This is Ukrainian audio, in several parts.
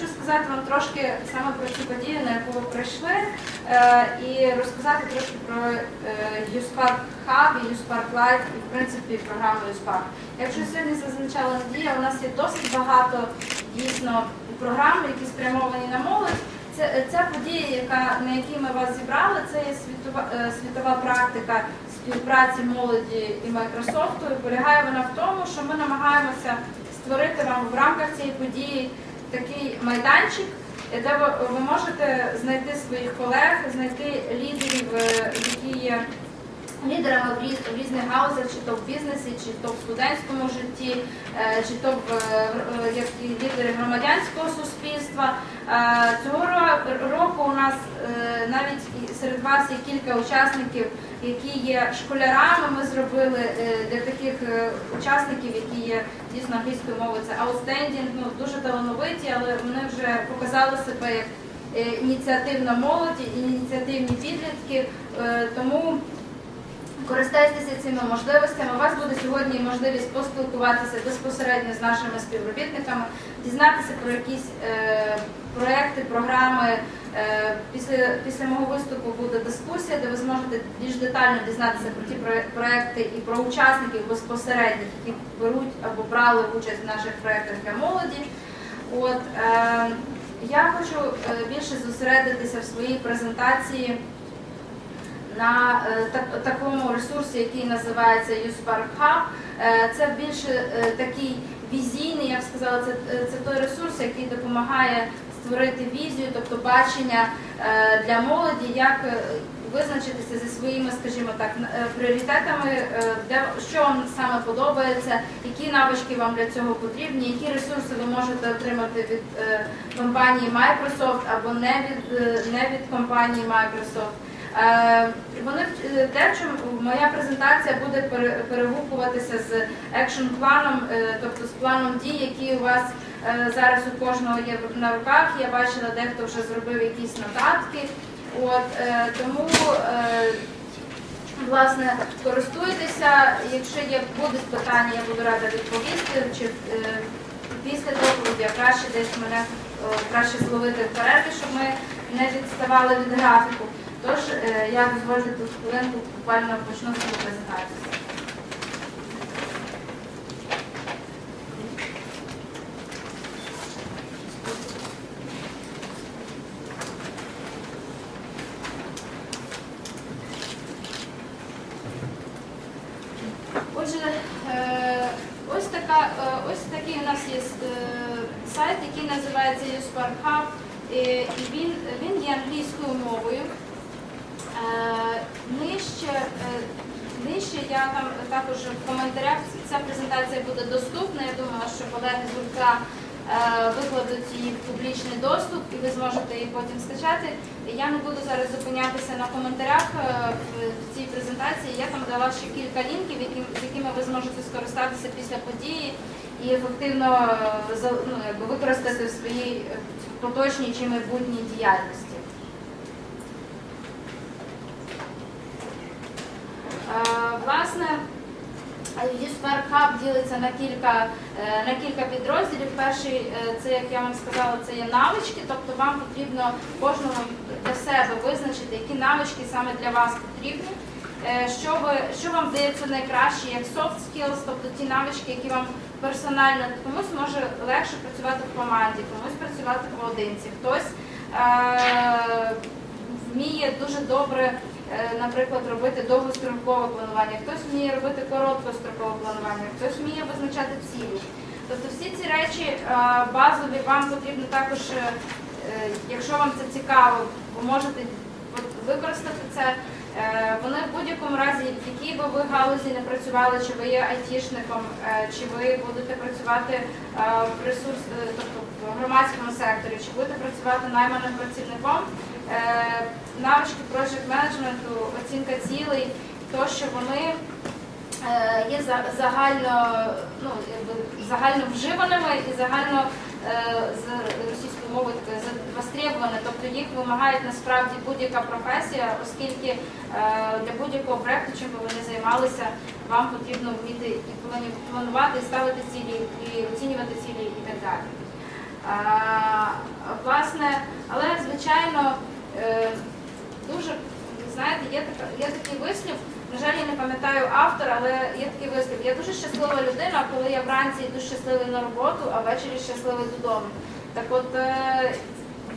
хочу сказати вам трошки саме про цю подію, на яку ви прийшли, е, і розказати трошки про е, YouSpark Hub і YouSpark Live, і в принципі програму YouSpark. Якщо сьогодні зазначала Надія, у нас є досить багато дійсно програм, які спрямовані на молодь. Це, ця подія, яка, на якій ми вас зібрали, це є світова, е, світова практика співпраці молоді і. І полягає вона в тому, що ми намагаємося створити вам в рамках цієї події такий майданчик, де ви, можете знайти своїх колег, знайти лідерів, е, які є лідерами в, різ, в різних гаузах, чи то в бізнесі, чи то в студентському житті, е, чи то в, е, е, як лідери громадянського суспільства. Цього ро- року у нас навіть серед вас є кілька учасників, які є школярами. Ми зробили для таких учасників, які є дійсно англійською мовою. Це outstanding, ну дуже талановиті, але вони вже показали себе як ініціативна молодь, ініціативні підлітки. Тому Користайтеся цими можливостями. У вас буде сьогодні можливість поспілкуватися безпосередньо з нашими співробітниками, дізнатися про якісь е, проекти, програми. Е, після, після мого виступу буде дискусія, де ви зможете більш детально дізнатися про ті проекти і про учасників безпосередніх, які беруть або брали участь в наших проектах для молоді. От, е, я хочу е, більше зосередитися в своїй презентації на е, так- такому ресурсі, який називається YouSpark Hub. Е, Це більше такий візійний, я б сказала, це, е, це той ресурс, який допомагає створити візію, тобто бачення для молоді, як визначитися зі своїми, скажімо так, пріоритетами, де що вам саме подобається, які навички вам для цього потрібні, які ресурси ви можете отримати від компанії Microsoft або не від, не від компанії Microsoft. Е, Вони е, те, моя презентація буде пере- перегукуватися з екшн планом, тобто з планом дій, який у вас е, зараз у кожного є на руках. Я бачила, дехто вже зробив якісь нотатки. От е, тому е, власне користуйтеся. Якщо є будуть питання, я буду рада відповісти. Чи е, після доповіді краще десь мене е, краще зловити в перерві, щоб ми не відставали від графіку. Тож е, я дозволю хвилинку буквально почну свою презентацію. Отже, е, ось така, е, ось такий у нас є сайт, який називається YouSpark Hub, е, і він, він є англійською мовою. Е, Нижче, е, нижче я там також в коментарях ця презентація буде доступна. Я думаю, що колеги з гуртка е, викладуть її в публічний доступ і ви зможете її потім скачати. Я не буду зараз зупинятися на коментарях в цій презентації. Я там дала ще кілька лінків, з якими ви зможете скористатися після події і ефективно ну, якби використати в своїй поточній чи майбутній діяльності. Е, Власне, YouSpark ділиться на кілька, е, на кілька підрозділів. Перший, е, це, як я вам сказала, це є навички, тобто вам потрібно кожному для себе визначити, які навички саме для вас потрібні. Е, Що, ви, що вам вдається найкраще, як soft skills, тобто ті навички, які вам персонально комусь може легше працювати в команді, комусь працювати поодинці, хтось е, вміє дуже добре, наприклад, робити довгострокове планування, хтось вміє робити короткострокове планування, хтось вміє визначати цілі. Тобто всі ці речі е, базові вам потрібно також, е, е, якщо вам це цікаво, ви можете використати це. Е, Вони в будь-якому разі, в якій би ви галузі не працювали, чи ви є айтішником, е, чи ви будете працювати е, в ресурс, е, тобто в громадському секторі, чи будете працювати найманим працівником, е, навички project менеджменту, оцінка цілей, тощо вони е, є загально, ну, загально вживаними і загально е, з російською мовою востребовані, тобто їх вимагають насправді будь-яка професія, оскільки е, для будь-якого проекту, чим би ви не займалися, вам потрібно вміти і повинні планувати, і ставити цілі, і оцінювати цілі і так далі. А, власне, але звичайно е, дуже знаєте, є така є такий вислів. На жаль, я не пам'ятаю автора, але є такий вислів. Я дуже щаслива людина, коли я вранці йду щасливий на роботу, а ввечері щасливий додому. Так от, е,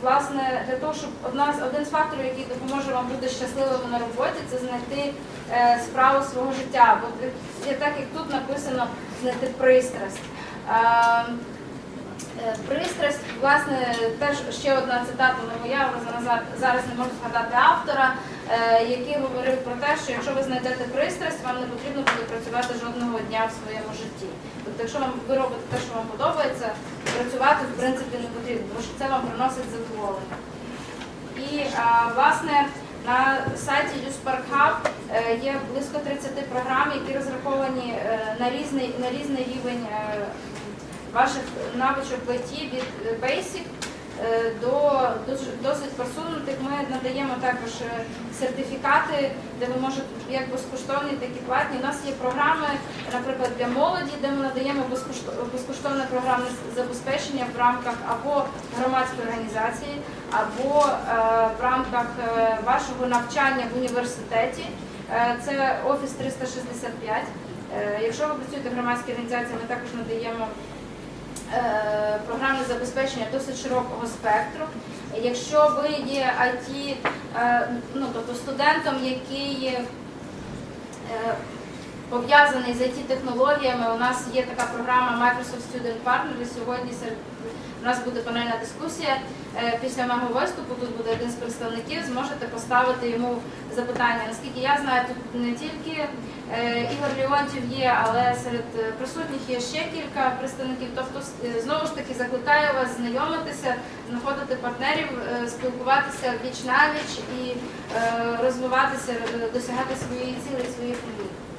власне, для того, щоб одна з один з факторів, який допоможе вам бути щасливими на роботі, це знайти е, справу свого життя. Бо е, так як тут написано, знайти пристрасть. Е, Пристрасть, власне, теж ще одна цитата не моя, зараз, не можу згадати автора, е, який говорив про те, що якщо ви знайдете пристрасть, вам не потрібно буде працювати жодного дня в своєму житті. Тобто, якщо вам ви робите те, що вам подобається, працювати в принципі не потрібно, тому що це вам приносить задоволення. І власне на сайті Youthpark Hub е, є близько 30 програм, які розраховані на різний на різний рівень ваших навичок в ІТ від е, Basic е, до досить просунутих. Ми надаємо також е, сертифікати, де ви можете як безкоштовні, так і платні. У нас є програми, наприклад, для молоді, де ми надаємо безкоштовне програмне забезпечення в рамках або громадської організації, або в рамках вашого навчання в університеті. Це Офіс 365. Е, Якщо ви працюєте в громадській організації, ми також надаємо програмне забезпечення досить широкого спектру. Якщо ви є IT, е, ну тобто студентом, який е, пов'язаний з IT-технологіями, у нас є така програма Microsoft Student Partner. І сьогодні серед у нас буде панельна дискусія. Е, Після мого виступу тут буде один з представників. Зможете поставити йому запитання. Наскільки я знаю, тут не тільки е, Ігор Леонтів є, але серед е, присутніх є ще кілька представників. Тобто, знову ж таки, закликаю вас знайомитися, знаходити партнерів, спілкуватися віч навіч і е, розвиватися, досягати своєї цілі, своїх мрій.